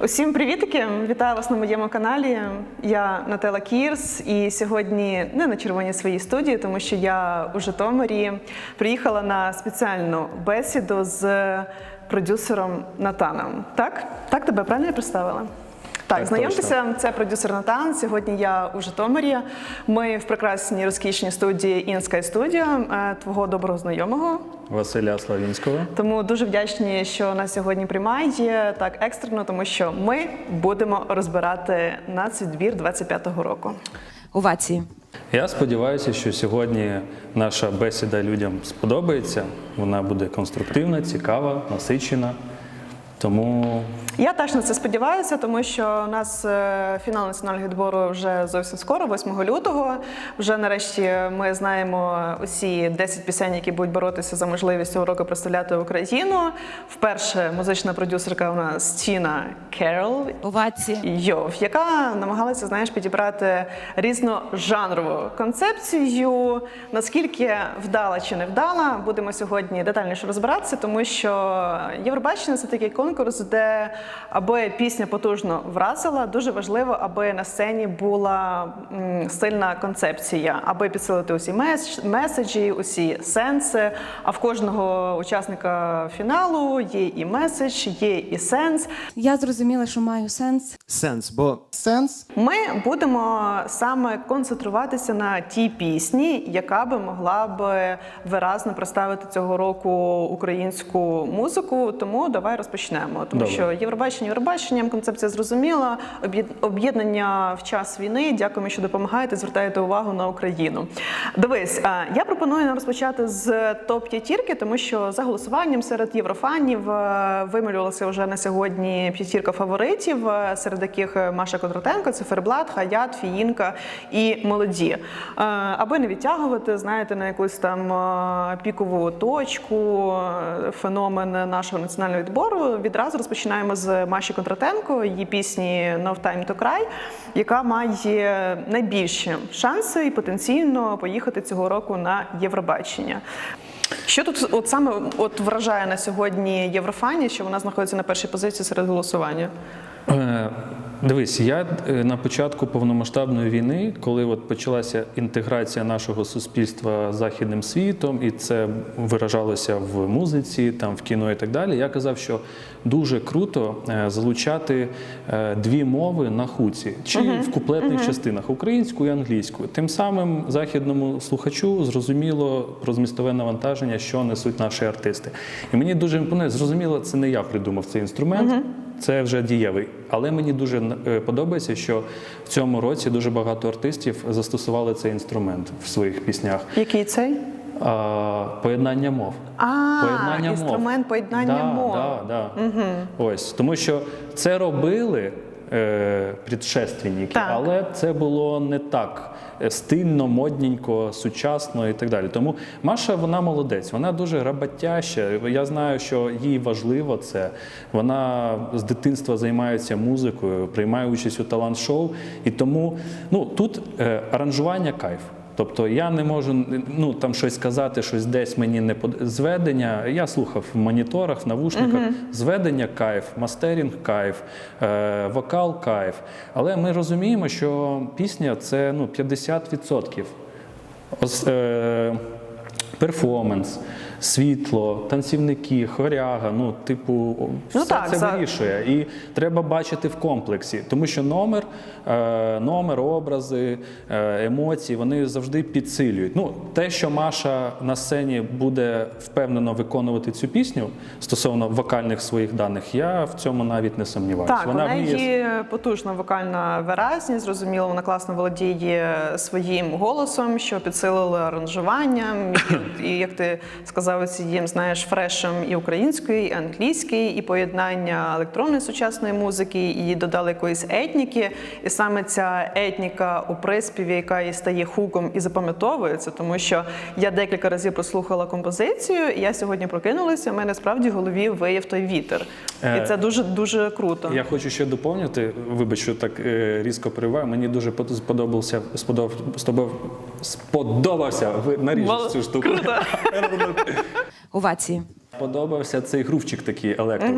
Усім привітики! Вітаю вас на моєму каналі. Я Нателла Кірс, і сьогодні не на червоній своїй студії, тому що я у Житомирі приїхала на спеціальну бесіду з продюсером Натаном. Так? Так тебе правильно я представила? Так, Так, знайомтеся, це продюсер Натан. Сьогодні я у Житомирі. Ми в прекрасній розкішній студії Інскай Студіо, е, твого доброго знайомого. Василя Славінського. Тому дуже вдячні, що нас сьогодні приймає так екстрено, тому що ми будемо розбирати нацвідбір 25-го року. Овації. Я сподіваюся, що сьогодні наша бесіда людям сподобається. Вона буде конструктивна, цікава, насичена. Тому Я теж на це сподіваюся, тому що у нас е, фінал національного відбору вже зовсім скоро, 8 лютого. Вже нарешті ми знаємо усі 10 пісень, які будуть боротися за можливість цього року представляти Україну. Вперше музична продюсерка у нас Тіна Керол. Йов, яка намагалася знаєш підібрати різножанрову концепцію. Наскільки вдала чи не вдала, будемо сьогодні детальніше розбиратися, тому що Євробачення це такий конкурс, де аби пісня потужно вразила, дуже важливо, аби на сцені була сильна концепція, аби підсилити усі мес- меседжі, усі сенси. А в кожного учасника фіналу є і меседж, є і сенс. Я зрозуміла, що маю сенс. Сенс, бо сенс Ми будемо саме концентруватися на тій пісні, яка би могла б виразно представити цього року українську музику. Тому давай розпочнемо. Тому Добре. що Євробачення Євробаченням концепція зрозуміла. Об'єднання в час війни. Дякуємо, що допомагаєте. Звертаєте увагу на Україну. Дивись, я пропоную нам розпочати з топ п'ятірки, тому що за голосуванням серед єврофанів е, вималювалася вже на сьогодні п'ятірка фаворитів, е, серед яких е, Маша Кондратенко, Циферблат, Хаят, Фіїнка і молоді. Е, Аби не відтягувати, знаєте, на якусь там е, пікову точку, е, феномен нашого національного відбору. Відразу розпочинаємо з Маші Контратенко, її пісні No Time to Cry, яка має найбільші шанси і потенційно поїхати цього року на Євробачення. Що тут от саме от вражає на сьогодні Єврофані, що вона знаходиться на першій позиції серед голосування? Дивись, я е, на початку повномасштабної війни, коли от почалася інтеграція нашого суспільства з західним світом, і це виражалося в музиці, там в кіно і так далі. Я казав, що дуже круто е, залучати е, дві мови на хуці чи в куплетних частинах українську і англійську. Тим самим західному слухачу зрозуміло про змістове навантаження, що несуть наші артисти. І мені дуже імпонує. Зрозуміло, це не я придумав цей інструмент. Це вже дієвий. Але мені дуже е, подобається, що в цьому році дуже багато артистів застосували цей інструмент в своїх піснях. Який цей? Поєднання мов. А, Поєднання інструмент мов. поєднання да, мов. Да, да. Ось, тому що це робили е, предшественники, Так. але це було не так стильно, модненько, сучасно і так далі. Тому Маша, вона молодець, вона дуже роботяща. Я знаю, що їй важливо це. Вона з дитинства займається музикою, приймає участь у талант-шоу. І тому ну, тут е, аранжування кайф. Тобто я не можу ну там щось сказати, щось десь мені не под... зведення. Я слухав в моніторах, в навушниках. Зведення кайф, мастерінг кайф, е, вокал кайф. Але ми розуміємо, що пісня це ну 50%. Ос, е, перформанс, світло, танцівники, хоряга. Ну, типу, все так, це за- вирішує. І треба бачити в комплексі, тому що номер, е, номер, образи, е, емоції вони завжди підсилюють. Ну, те, що Маша на сцені буде впевнено виконувати цю пісню стосовно вокальних своїх даних, я в цьому навіть не сумніваюся. Так, у неї потужна вокальна виразність, зрозуміло, вона класно володіє своїм голосом, що підсилило аранжуванням, і, і як ти сказав, цією, знаєш, фрешем і української, і англійської, і поєднання електронної сучасної музики, і додали якоїсь етніки. І саме ця етніка у приспіві, яка і стає хуком і запам'ятовується, тому що я декілька разів прослухала композицію, і я сьогодні прокинулася. У мене справді в голові вияв той вітер. І Е, це дуже дуже круто. Я хочу ще доповнити, вибач, що так е, різко перериваю. Мені дуже под- сподобався сподоб, сподоб, сподобався. Ви наріжете цю штуку. Круто. Овації. Подобався цей грувчик такий електро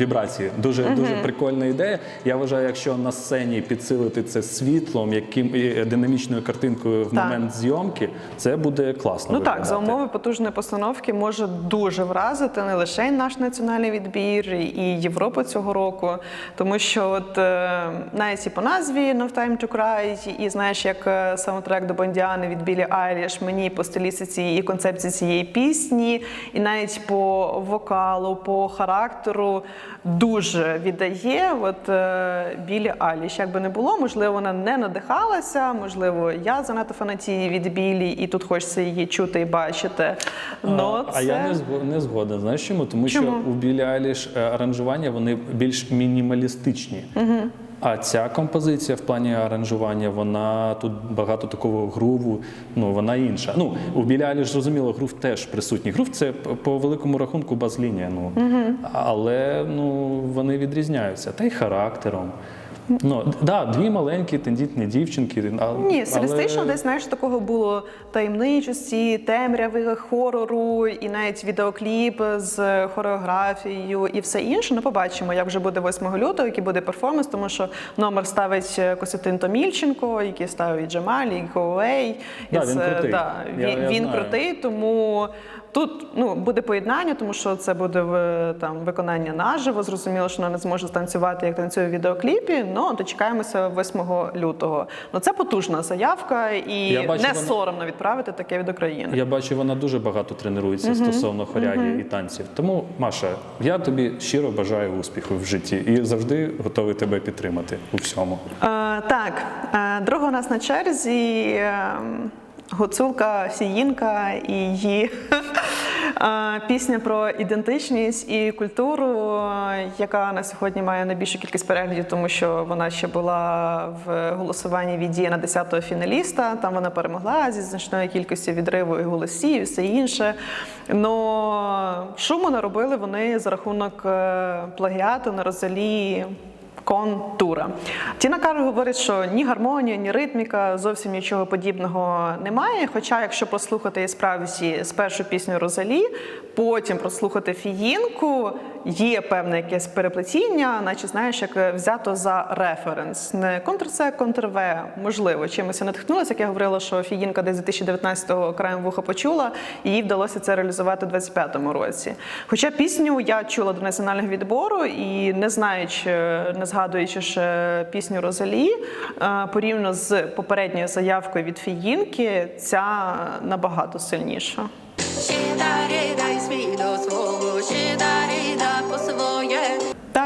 вібрації. Дуже дуже прикольна ідея. Я вважаю, якщо на сцені підсилити це світлом, яким і динамічною картинкою в Так. момент зйомки, це буде класно. Ну так, за умови потужної постановки може дуже вразити не лише наш національний відбір і Європу цього року, тому що от е, навіть і по назві No Time to Cry, і знаєш, як е, саундтрек до Бондіани від Білі Айліш, мені по стилістиці і концепції цієї пісні, і навіть по вокалу, по характеру дуже віддає. От е, Білі Айліш. Як би не було, можливо, вона не надихалася, можливо, я занадто фанатію від Білі, і тут хочеться її чути і бачити. Но а це... я не зго- не згоден. Знаєш чому? Тому Чому? що у Білі Айліш е, аранжування вони більш мінімалістичні. А ця композиція в плані аранжування, вона тут багато такого груву, ну вона інша. Ну, у Білі зрозуміло, грув теж присутній. Грув це по великому рахунку баз-лінія. Ну, Але ну, вони відрізняються. Та й характером. Ну, да, дві маленькі тендітні дівчинки. а- Ні, стилістично але... десь знаєш такого було таємничості, темряви, хорору, і навіть відеокліп з хореографією і все інше. Ну, побачимо, як вже буде 8 лютого, який буде перформанс, тому що номер ставить Костянтин Томільченко, який ставить Джамаль, і Гоуей. Да, він крутий. да, Я- він, я він крутий, тому. Тут ну буде поєднання, тому що це буде в там виконання наживо. Зрозуміло, що вона не зможе станцювати, як танцює в відеокліпі. Ну дочекаємося 8 лютого. Ну це потужна заявка, і бачу, не вона- соромно відправити таке від України. Я бачу, вона дуже багато тренується стосовно хоряги і танців. Тому, Маша, я тобі щиро бажаю успіху в житті і завжди готовий тебе підтримати у всьому. Е, так, е, друга у нас на черзі е, Гуцулка Сіїнка і її пісня про ідентичність і культуру, яка на сьогодні має найбільшу кількість переглядів, тому що вона ще була в голосуванні від дія на 10-го фіналіста. Там вона перемогла зі значною кількістю відриву і голосів, і все інше. Но шуму наробили вони за рахунок е, плагіату на Розалі контура. Тіна Кар говорить, що ні гармонія, ні ритміка, зовсім нічого подібного немає. Хоча, якщо послухати і справді спершу пісню Розалі, потім прослухати фіїнку, є певне якесь переплетіння, наче знаєш, як взято за референс. Не контр С, контр В, можливо, чимось я натхнулася, як я говорила, що фіїнка десь 2019-го краєм вуха почула, і їй вдалося це реалізувати в 25-му році. Хоча пісню я чула до національного відбору і не знаючи, не згадуючи ще пісню Розалі, е, порівняно з попередньою заявкою від Фіїнки, ця набагато сильніша. Щедарі світу свого, щедарі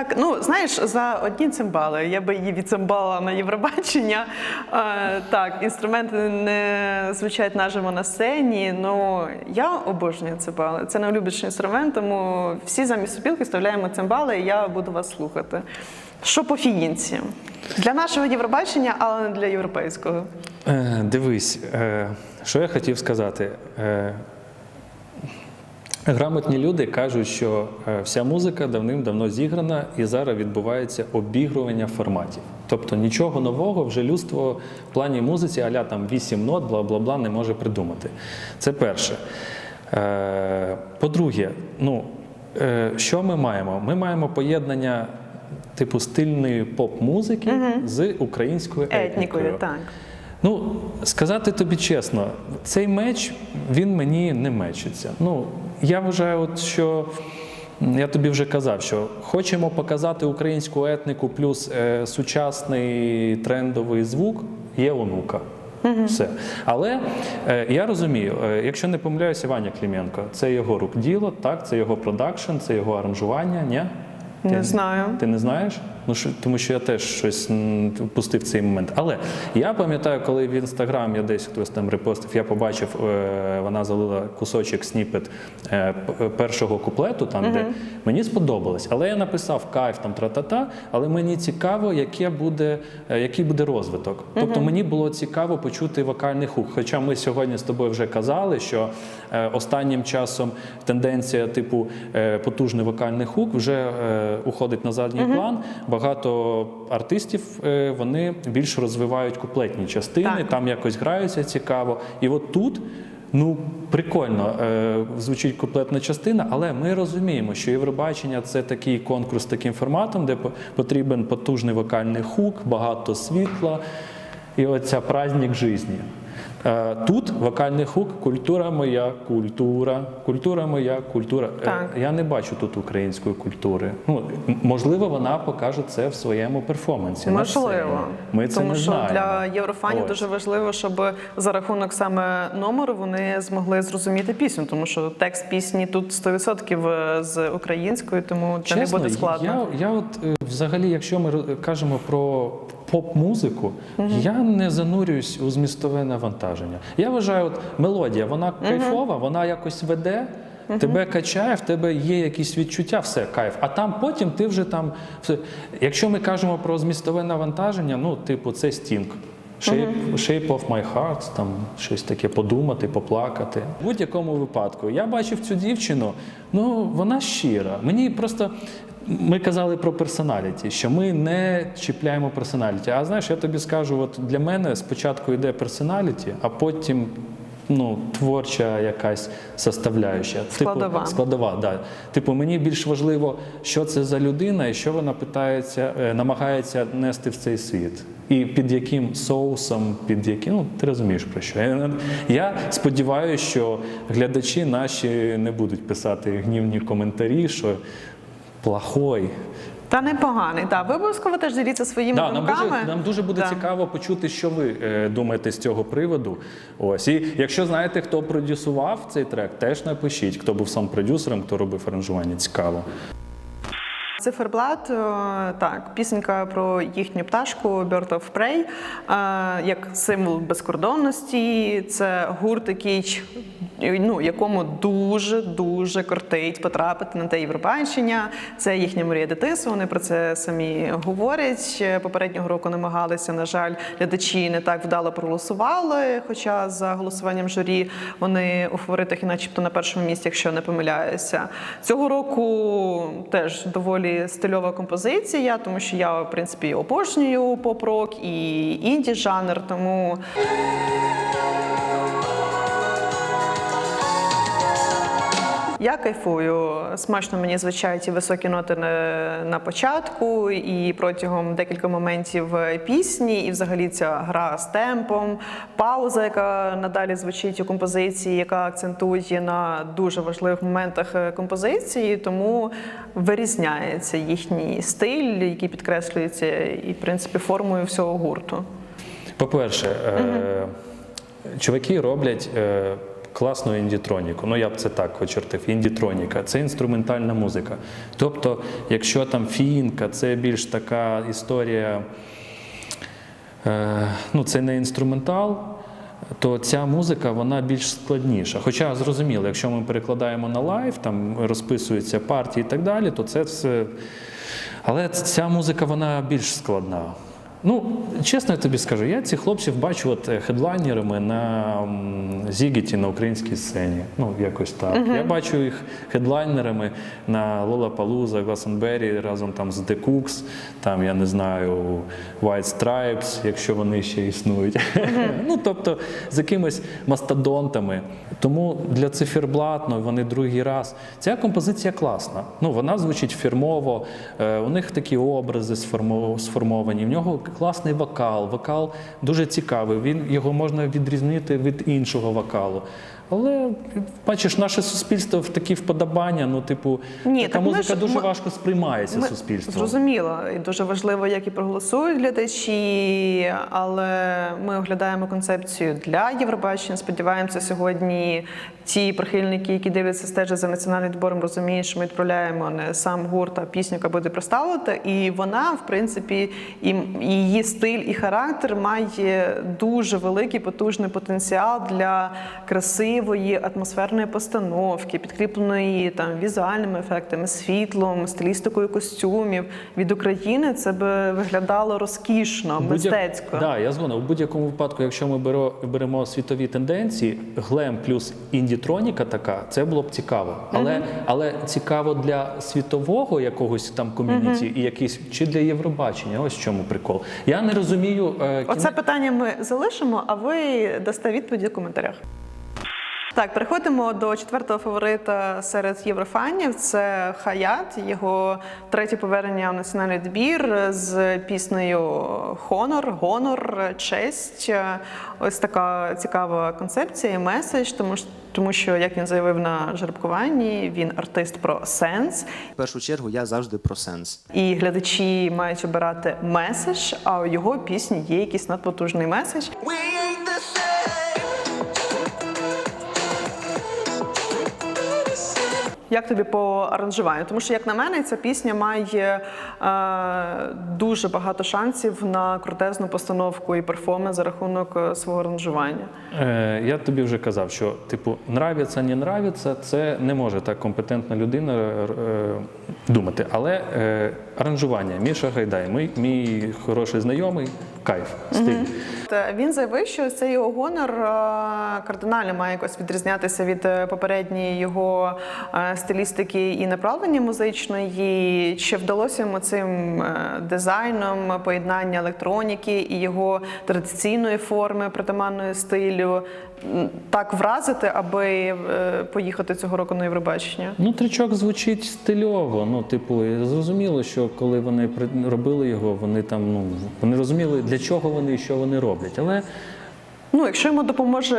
Так, ну знаєш, за одні цимбали. Я би її відцимбала на Євробачення. Е, так, інструменти не звучать наживо на сцені. Ну я обожнюю цимбали. Це найулюбленіший інструмент, тому всі замість супілки вставляємо цимбали, і я буду вас слухати. Що по фіїнці? Для нашого Євробачення, але не для європейського. Е, дивись, е, що я хотів сказати. Е, Грамотні люди кажуть, що е, вся музика давним-давно зіграна і зараз відбувається обігрування форматів. Тобто нічого нового вже людство в плані музиці, аля там 8 нот, бла бла бла, не може придумати. Це перше. Е, По-друге, ну, е, що ми маємо? Ми маємо поєднання типу стильної поп-музики з українською етнікою. Етнікою, так. Ну, сказати тобі чесно, цей меч він мені не мечиться. Ну, я вважаю, от, що я тобі вже казав, що хочемо показати українську етнику плюс е, сучасний трендовий звук, є онука. Все. Але е, я розумію, е, якщо не помиляюся, Ваня Кліменко, це його рук діло, так, це його продакшн, це його аранжування. Ні? Не знаю. Ти не знаєш? Ну що, тому що я теж щось м, пустив цей момент. Але я пам'ятаю, коли в інстаграм я десь хтось там репостив, я побачив, е, вона залила кусочок сніпет е, першого куплету, там де мені сподобалось. Але я написав кайф там тра-та-та, але мені цікаво, яке буде, е, який буде розвиток. Тобто мені було цікаво почути вокальний хук. Хоча ми сьогодні з тобою вже казали, що е, останнім часом тенденція типу е, потужний вокальний хук вже е, уходить на задній план. Багато артистів е, вони більш розвивають куплетні частини, Так. там якось граються цікаво. І от тут. Ну, прикольно, е, звучить комплектна частина, але ми розуміємо, що Євробачення це такий конкурс з таким форматом, де потрібен потужний вокальний хук, багато світла і оця праздник житті. Е, Тут вокальний хук, культура моя, культура, культура моя, культура. Е, Так. Я не бачу тут української культури. Ну, можливо, вона покаже це в своєму перформансі. Можливо, Ми це тому не що знаємо. для єврофанів Ось. дуже важливо, щоб за рахунок саме номеру вони змогли зрозуміти пісню, тому що текст пісні тут 100% з українською, тому це не буде складно. Я, я от е, взагалі, якщо ми кажемо про поп-музику, я не занурююсь у змістове навантаження. Я вважаю, от мелодія, вона кайфова, вона якось веде. Тебе качає, в тебе є якісь відчуття, все кайф. А там потім ти вже там. Все. Якщо ми кажемо про змістове навантаження, ну, типу, це стінг. Shape, shape of my heart, там щось таке подумати, поплакати. В будь-якому випадку я бачив цю дівчину, ну вона щира. Мені просто ми казали про персоналіті, що ми не чіпляємо персоналіті. А знаєш, я тобі скажу, от для мене спочатку йде персоналіті, а потім. Ну, творча якась составляюча. Складова. Типу, складова, да. Типу, мені більш важливо, що це за людина і що вона питається, е, намагається нести в цей світ. І під яким соусом, під яким, ну ти розумієш про що. Я, я сподіваюся, що глядачі наші не будуть писати гнівні коментарі, що плохой. Та непоганий. Так, ви обов'язково теж діліться своїми Да, нам дуже нам дуже буде Да. цікаво почути, що ви е, думаєте з цього приводу. Ось і якщо знаєте, хто продюсував цей трек, теж напишіть, хто був сам продюсером, хто робив аранжування. Цікаво. Циферблат, е, так, пісенька про їхню пташку Bird of Prey, е, як символ безкордонності. Це гурт, який ну, якому дуже дуже кортить потрапити на те Євробачення. Це їхня мрія дитинства. Вони про це самі говорять. Попереднього року намагалися. На жаль, глядачі не так вдало проголосували. Хоча за голосуванням журі вони у фаворитах і начебто на першому місці, якщо не помиляюся. Цього року теж доволі стильова композиція, тому що я, в принципі, обожнюю поп-рок і інді жанр, тому. Я кайфую. Смачно мені звучать ті високі ноти на, на початку, і протягом декілька моментів пісні, і взагалі ця гра з темпом, пауза, яка надалі звучить у композиції, яка акцентує на дуже важливих моментах е, композиції, тому вирізняється їхній стиль, який підкреслюється і, в принципі, формою всього гурту. По-перше, е, чуваки роблять е, класну індітроніку. Ну я б це так очертив. Індітроніка це інструментальна музика. Тобто, якщо там фінка, це більш така історія, е, ну це не інструментал. То ця музика вона більш складніша. Хоча зрозуміло, якщо ми перекладаємо на лайв, там розписуються партії і так далі, то це все. Але ця музика вона більш складна. Ну, чесно я тобі скажу, я цих хлопців бачу от е, хедлайнерами на Зігіті на українській сцені. Ну, якось так. Я бачу їх хедлайнерами на Лолапалуза, Гласенбері разом там з The Cooks, там, я не знаю, White Stripes, якщо вони ще існують. ну, тобто з якимись мастодонтами. Тому для циферблатно вони другий раз. Ця композиція класна. Ну, вона звучить фірмово, е, у них такі образи сформовані. В нього класний вокал. Вокал дуже цікавий. Він його можна відрізнити від іншого вокалу. Але бачиш, наше суспільство в такі вподобання. Ну, типу, Ні, така так музика ж- дуже ми- важко сприймається Ми- суспільством. Зрозуміло, і дуже важливо, як і проголосують глядачі, але ми оглядаємо концепцію для Євробачення. Сподіваємося, сьогодні ті прихильники, які дивляться стежать за національним відбором, розуміють, що ми відправляємо не сам гурт, а пісню, яка буде представлена. І вона, в принципі, і її стиль і характер має дуже великий потужний потенціал для красивої атмосферної постановки, підкріпленої там візуальними ефектами, світлом, стилістикою костюмів від України. Це би виглядало розкішно, мистецько. Да, я згоден. У будь-якому випадку, якщо ми беро, беремо світові тенденції, глем плюс індітроніка така, це було б цікаво. Але, але цікаво для світового якогось там ком'юніті і якийсь чи для Євробачення. Ось в чому прикол. Я не розумію. Е, Оце питання ми залишимо, а ви дасте відповіді в коментарях. Так, переходимо до четвертого фаворита серед єврофанів. Це Хаят, його третє повернення в національний відбір з піснею Хонор, Гонор, честь. Ось така цікава концепція і меседж, тому що тому що, як він заявив на жеребкуванні, він артист про сенс, В першу чергу я завжди про сенс. і глядачі мають обирати меседж, а у його пісні є якийсь надпотужний меседж. We Як тобі по аранжуванню? Тому що, як на мене, ця пісня має е, дуже багато шансів на крутезну постановку і перформанс за рахунок е, свого аранжування. Е, я тобі вже казав, що типу нравиться, не нравиться, це не може так компетентна людина е, думати. Але е, аранжування Міша Гайдай, мій, мій хороший знайомий, кайф, стиль. Та Він заявив, що цей його гонор е, кардинально має якось відрізнятися від е, попередньої його е, стилістики і направлення музичної. Чи вдалося йому цим дизайном поєднання електроніки і його традиційної форми притаманної стилю так вразити, аби поїхати цього року на Євробачення? Ну, тричок звучить стильово. Ну, типу, зрозуміло, що коли вони робили його, вони там ну вони розуміли, для чого вони і що вони роблять. Але Ну, якщо йому допоможе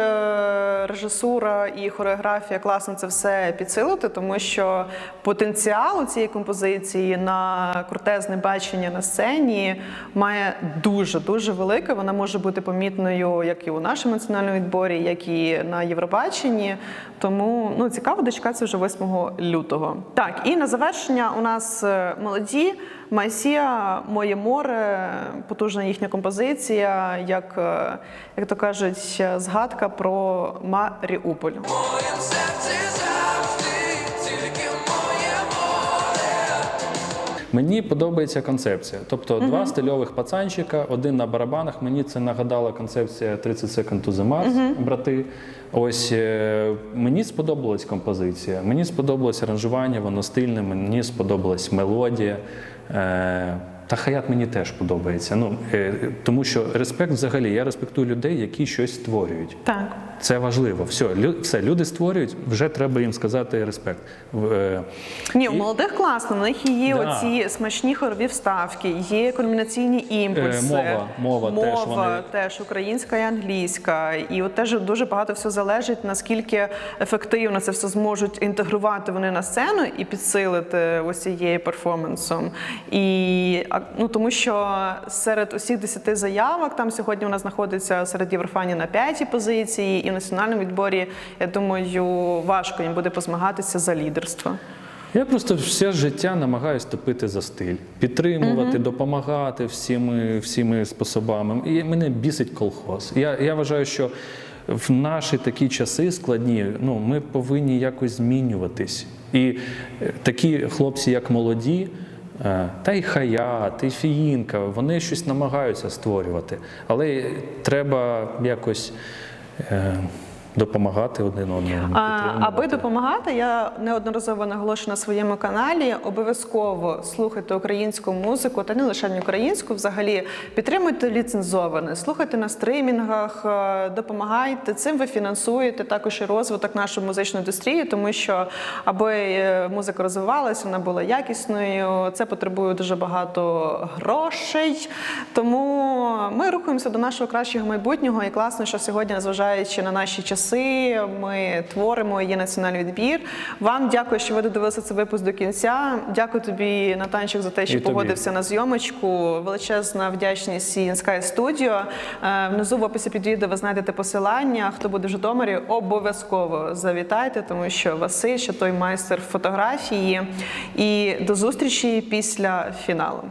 режисура і хореографія класно це все підсилити, тому що потенціал у цієї композиції на крутезне бачення на сцені має дуже дуже велике. Вона може бути помітною як і у нашому національному відборі, як і на Євробаченні. Тому ну цікаво дочекатися вже 8 лютого. Так, і на завершення у нас е, молоді. Майсія, моє море, потужна їхня композиція, як, е, як то кажуть, згадка про Маріуполь. Мені подобається концепція. Тобто два стильових пацанчика, один на барабанах. Мені це нагадала концепція 30 Second to the Mars, брати. Ось е, мені сподобалась композиція, мені сподобалось аранжування, воно стильне, мені сподобалась мелодія. Е, та хаят мені теж подобається. Ну, е, тому що респект взагалі, я респектую людей, які щось створюють. Так. Це важливо. Все, лю- все, люди створюють, вже треба їм сказати респект. В- е, Ні, у молодих класно, у них і є Да. оці смачні хорові вставки, є кульмінаційні імпульси. Е, мова, мова теж вони- теж українська і англійська. І от теж дуже багато все залежить, наскільки ефективно це все зможуть інтегрувати вони на сцену і підсилити ось цією перформансом. І ну тому що серед усіх десяти заявок там сьогодні у нас знаходиться серед єврофанів на п'ятій позиції, і в національному відборі, я думаю, важко їм буде позмагатися за лідерство. Я просто все життя намагаюся топити за стиль, підтримувати, допомагати всіми, всіми способами. І мене бісить колхоз. Я, я вважаю, що в наші такі часи складні, ну, ми повинні якось змінюватись. І е, такі хлопці, як молоді, е, та й хаят, і фіїнка, вони щось намагаються створювати. Але треба якось е, допомагати один одному. А, аби допомагати, я неодноразово наголошую на своєму каналі. Обов'язково слухайте українську музику, та не лише українську. Взагалі підтримуйте ліцензоване, слухайте на стримінгах, е, допомагайте. Цим ви фінансуєте також і розвиток нашої музичної індустрії, тому що аби е, музика розвивалася, вона була якісною. Це потребує дуже багато грошей. Тому ми рухаємося до нашого кращого майбутнього. І класно, що сьогодні, незважаючи на наші часи, ми творимо є національний відбір. Вам дякую, що ви додивилися цей випуск до кінця. Дякую тобі, Натанчик, за те, що І тобі. погодився на зйомочку. Величезна вдячність і Studio. Е, Внизу в описі під відео ви знайдете посилання. Хто буде в Житомирі, обов'язково завітайте, тому що Василь ще той майстер фотографії. І до зустрічі після фіналу.